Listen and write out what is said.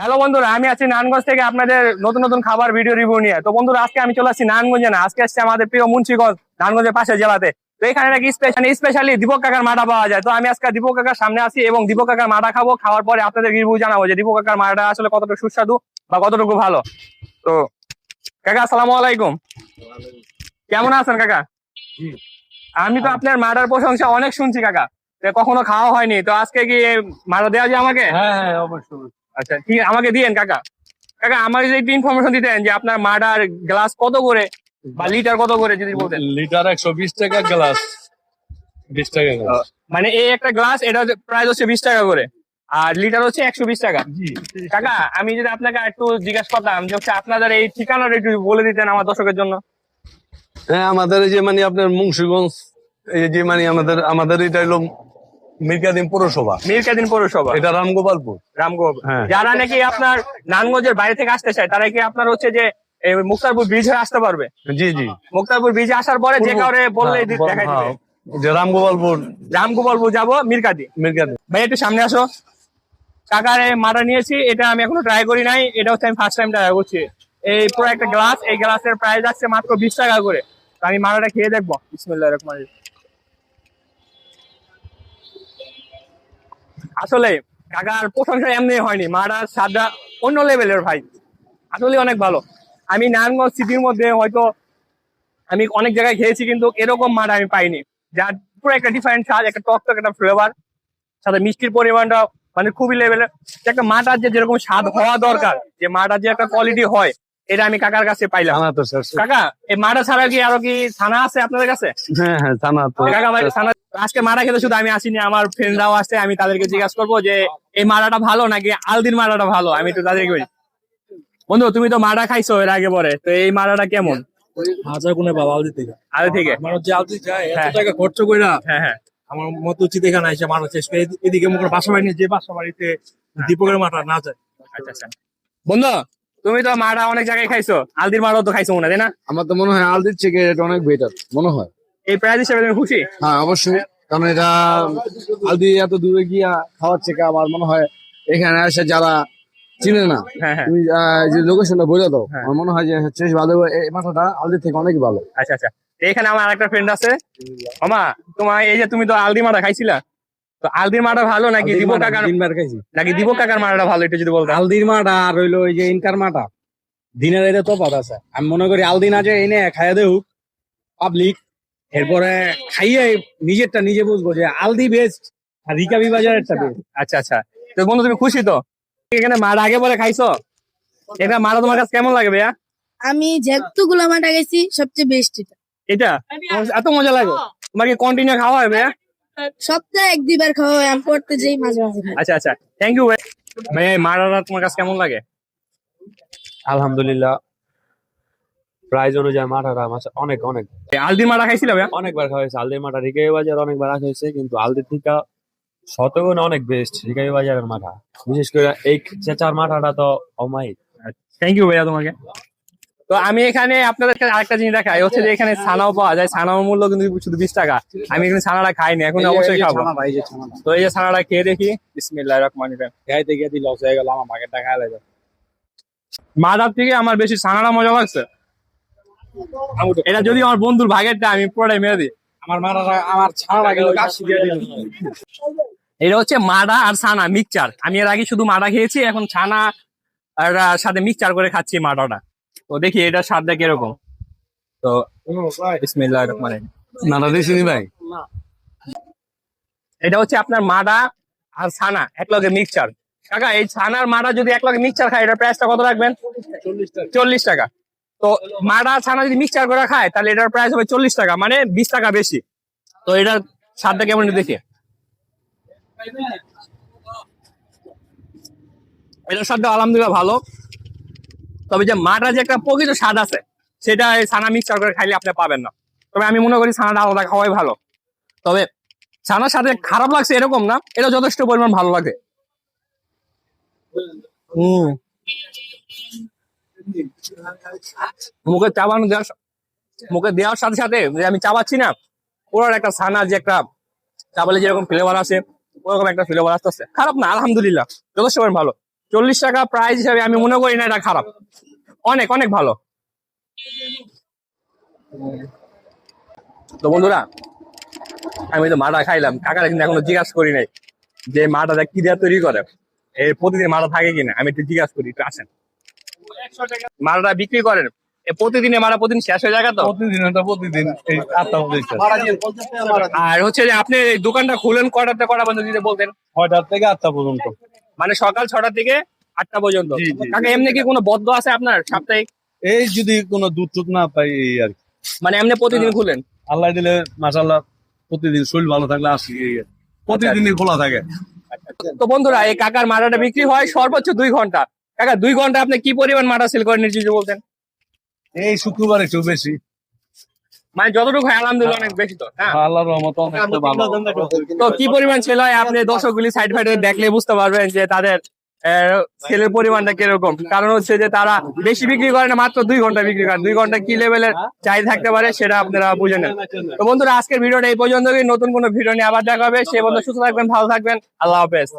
Hello বন্ধুরা আমি আছি নারায়ণগঞ্জ থেকে আপনাদের নতুন নতুন খাবার ভিডিও রিভিউ নিয়ে। তো বন্ধুরা আজকে আমি চলে আসছি নারায়ণগঞ্জে না আজকে আসছে আমাদের প্রিয় মুন্সিগঞ্জ নারায়ণগঞ্জের পাশে জেলাতে। তো এখানে নাকি স্পেশালি দীপক কাকার মাটা পাওয়া যায়। তো আমি আজকে দীপক কাকার সামনে আছি এবং দীপক কাকার মাটা খাব খাওয়ার পরে আপনাদের রিভিউ জানাব যে দীপক কাকার মাটা আসলে কতটুকু সুস্বাদু বা কতটুকু ভালো। তো কাকা আসসালামু আলাইকুম। কেমন আছেন কাকা? আমি তো আপনার মাটার প্রশংসা অনেক শুনছি কাকা। কখনো খাওয়া হয়নি। তো আজকে কি মাটা দেওয়া যায় আমাকে? হ্যাঁ হ্যাঁ অবশ্যই। আচ্ছা ঠিক আমাকে দিয়েন কাকা। কাকা আমাকে যদি একটু ইনফরমেশন দিতেন যে আপনার মাডার গ্লাস কত করে বা লিটার কত করে যদি বলতেন। লিটার একশো বিশ টাকা গ্লাস বিশ টাকা গ্লাস মানে এই একটা গ্লাস এটা প্রাইস হচ্ছে বিশ টাকা করে। আর লিটার হচ্ছে একশো বিশ টাকা। জি। কাকা আমি যদি আপনাকে একটু জিজ্ঞাসা করতাম যে হচ্ছে আপনাদের এই ঠিকানাটা একটু বলে দিতেন আমার দর্শকের জন্য। হ্যাঁ আমাদের এই যে মানে আপনার মুন্সিগঞ্জ এই যে মানে আমাদের আমাদের এটা হলো মির্কাদিম পৌরসভা। মিরকাদিন পৌরসভা। এটা রামগোপালপুর। রামগোপ হ্যাঁ। যারা নাকি আপনার নানগঞ্জের বাইরে থেকে আসতে চায় তারা কি আপনার হচ্ছে যে মুক্তারপুর ব্রিজ হয়ে আসতে পারবে? জি জি। মুক্তারপুর ব্রিজে আসার পরে যে কাউরে বললে হ্যাঁ, দেখাই দিবে। হ্যাঁ, যে রামগোপালপুর। রামগোপালপুর যাব মিরকাদি। মির্কাদিম ভাই একটু সামনে আসো। কাকার মাটা নিয়েছি এটা আমি এখনও ট্রাই করি নাই এটা হচ্ছে আমি ফার্স্ট টাইম ট্রাই করছি। এই পুরো একটা গ্লাস এই গ্লাসের প্রাইস আছে মাত্র বিশ টাকা করে। আমি মাটাটা খেয়ে দেখব। বিসমিল্লাহ রহমান আসলে কাকার প্রশংসা এমনি হয়নি। মাটার স্বাদটা অন্য লেভেলের ভাই। আসলে অনেক ভালো। আমি নারায়ণগঞ্জ সিটির মধ্যে হয়তো আমি অনেক জায়গায় খেয়েছি কিন্তু এরকম মাটা আমি পাইনি। যার পুরো একটা ডিফারেন্ট স্বাদ, একটা টক টক, একটা ফ্লেভার সাথে মিষ্টির পরিমাণটা মানে খুবই লেভেলের একটা মাটার যে যেরকম স্বাদ হওয়া দরকার, যে মাটার যে একটা কোয়ালিটি হয় এটা আমি কাকার কাছে পাইলাম। থানা তো শেষ কাকা এই মাটা ছাড়া কি আরও কি ছানা আছে আপনাদের কাছে? হ্যাঁ হ্যাঁ থানা তো। কাকা ভাই ছানা আজকে মারা খেতে শুধু আমি আসিনি আমার ফ্রেন্ডরাও আসছে আমি তাদেরকে জিজ্ঞাসা করব যে এই মারাটা ভালো নাকি আলদির মারাটা ভালো? আমি তো তাদেরকে বলি। বন্ধু তুমি তো মারা খাইছো এর আগে পরে তো এই মারাটা কেমন? হাজার গুণে বাবা আলদি থেকে। আগে থেকে? আমার যে আলদি যায় এত হ্যাঁ। টাকা খরচ কইরা হ্যাঁ হ্যাঁ। আমার মত উচিত এখানে এসে মানুষ শেষ করে এদিকে মুখের বাসা বাড়ি নিয়ে যে বাসা বাড়িতে দীপকের মাঠা না যায়। আচ্ছা আচ্ছা। বন্ধু তুমি তো মারা অনেক জায়গায় খাইছো। আলদির মারাও তো খাইছো মনে তাই না? আমার তো মনে হয় আলদির থেকে এটা অনেক বেটার মনে হয়। এই প্রাইস হিসেবে তুমি খুশি? হ্যাঁ অবশ্যই। কারণ এটা আলদি এত দূরে গিয়া খাওয়ার থেকে আমার মনে হয় এখানে এসে যারা চিনে না হ্যাঁ হ্যাঁ। তুমি যে লোকেশনটা বলে দাও। হ্যাঁ। আমার মনে হয় যে হচ্ছে ভালো এই মাথাটা আলদির থেকে অনেক ভালো। আচ্ছা আচ্ছা। এখানে আমার একটা ফ্রেন্ড আছে। মামা তোমার এই যে তুমি তো আলদি মাটা খাইছিলা তো আলদির মাটা ভালো নাকি দিব কাকার নাকি দিব কাকার মাটাটা ভালো একটু যদি বলতে আলদির মাঠা আর হইল ওই যে ইনকার মাঠা দিনের এটা তো পাত আছে। আমি মনে করি আলদিন আছে এনে খাইয়া দেউক পাবলিক এরপরে খাইয়ে নিজেরটা নিজে বুঝব যে আলদি বেস্ট আর রিকাবি বাজারেরটা বেস্ট আচ্ছা আচ্ছা। তো বন্ধু তুমি খুশি তো? এখানে মাটা আগে পরে খাইছো? এটা মাটা তোমার কাছে কেমন লাগে ভাইয়া? আমি যেতগুলো মাটা গেছি সবচেয়ে বেস্ট এটা। এটা? এত মজা লাগে। তোমার কি কন্টিনিউ খাওয়া হয় ভাইয়া? সপ্তাহে এক দুইবার খাওয়া হয় আমি পড়তে যাই মাঝে মাঝে আচ্ছা আচ্ছা। থ্যাংক ইউ ভাইয়া এই তোমার কাছে কেমন লাগে? আলহামদুলিল্লাহ। প্রাইজ অনুযায়ী মাঠাটা আমার অনেক অনেক। এই আলদির মাটা খাইছিলা ভাইয়া? অনেকবার খাওয়া হয়েছে। আলদির মাঠা রিকাবি বাজার অনেকবার আসা হয়েছে কিন্তু আলদির থেকে শতগুণ অনেক বেস্ট রিকাবি বাজারের মাঠা। বিশেষ করে এই চেঁচার মাঠাটা তো অমায়িক। থ্যাংক ইউ ভাইয়া তোমাকে। তো আমি এখানে আপনাদেরকে আরেকটা জিনিস দেখাই হচ্ছে যে এখানে ছানাও পাওয়া যায়। ছানাও মূল্য কিন্তু শুধু বিশ টাকা। আমি এখানে ছানাটা খাইনি এখন অবশ্যই খাব। তো এই যে ছানাটা খেয়ে দেখি। বিসমিল্লাহ রহমান খাইতে গিয়ে দিল হয়ে গেল আমার ভাগের টাকা মাদার থেকে আমার বেশি ছানাটা মজা লাগছে। এটা যদি আমার বন্ধুর ভাগেরটা আমি পুরোটাই মেরে দিই। আমার মারা আমার গেল। এটা হচ্ছে মাডা আর ছানা মিক্সচার। আমি এর আগে শুধু মাডা খেয়েছি এখন ছানা আর সাথে মিক্সচার করে খাচ্ছি মাডাটা তো দেখি এটা স্বাদটা কীরকম। তো বিসমিল্লাহ ভাই এটা হচ্ছে আপনার মাডা আর ছানা এক লগে মিক্সচার কাকা এই ছানার মাডা যদি এক লগে মিক্সচার খায় এটার প্রাইসটা কত রাখবেন? চল্লিশ টাকা। তো মাডা ছানা যদি মিক্সচার করে খায় তাহলে এটার প্রাইস হবে চল্লিশ টাকা মানে বিশ টাকা বেশি। তো এটার স্বাদটা কেমন দেখি। এটার স্বাদটা আলহামদুলিল্লাহ ভালো। তবে যে মাটা যে একটা প্রকৃত স্বাদ আছে, সেটা এই ছানা মিক্সচার করে খাইলে আপনি পাবেন না। তবে আমি মনে করি ছানাটা আলাদা খাওয়াই ভালো। তবে ছানার সাথে খারাপ লাগছে এরকম না, এটা যথেষ্ট পরিমাণ ভালো লাগে। মুখে চাবানো দেওয়ার মুখে দেওয়ার সাথে সাথে যে আমি চাবাচ্ছি না পুরো একটা ছানা যে একটা চাবালে যেরকম ফ্লেভার আসে ওরকম একটা ফ্লেভার আসতেছে। খারাপ না, আলহামদুলিল্লাহ, যথেষ্ট ভালো। চল্লিশ টাকা প্রাইস হিসাবে আমি মনে করি না এটা খারাপ। অনেক অনেক ভালো। তো বন্ধুরা আমি তো মাটা খাইলাম। কাকারা কিন্তু এখনও জিজ্ঞাসা করি নাই যে মাটা কি দিয়ে তৈরি করে। এই প্রতিদিন মাটা থাকে কিনা? আমি একটু জিজ্ঞাসা করি একটু আসেন। মালটা বিক্রি করেন। প্রতিদিনে মারা প্রতিদিন শেষ হয়ে যায় তো? প্রতিদিন প্রতিদিন আর হচ্ছে যে আপনি দোকানটা খুলেন কটাতে কটা পর্যন্ত যদি বলতেন? ছয়টার থেকে আটটা পর্যন্ত। মানে সকাল ছটা থেকে আটটা পর্যন্ত। কাকা এমনি কি কোনো বদ্ধ আছে আপনার সাপ্তাহিক? এই যদি কোনো দুধ টুধ না পাই এই আর কি। মানে এমনি প্রতিদিন খুলেন? আল্লাহ দিলে মাসাল্লাহ প্রতিদিন শরীর ভালো থাকলে আসি। প্রতিদিনই খোলা থাকে। তো বন্ধুরা এই কাকার মাটাটা বিক্রি হয় সর্বোচ্চ দুই ঘণ্টা। কাকা দুই ঘণ্টা আপনি কি পরিমাণ মাটা সেল করেন নিজে বলতেন? এই শুক্রবার একটু বেশি। মানে যতটুকু হয় আলহামদুলিল্লাহ অনেক বেশি তো হ্যাঁ। আল্লাহর রহমত অনেক ভালো। তো কি পরিমাণ সেল হয় আপনি দর্শকগুলি সাইড ফাইডে দেখলে বুঝতে পারবেন যে তাদের সেলের পরিমাণটা কীরকম। কারণ হচ্ছে যে তারা বেশি বিক্রি করে না মাত্র দুই ঘণ্টা বিক্রি করেন দুই ঘণ্টা কি লেভেলের চাই থাকতে পারে সেটা আপনারা বুঝে নেন। তো বন্ধুরা আজকের ভিডিওটা এই পর্যন্তই। নতুন কোনো ভিডিও নিয়ে আবার দেখা হবে। সে বন্ধু সুস্থ থাকবেন ভালো থাকবেন। আল্লাহ হাফেজ।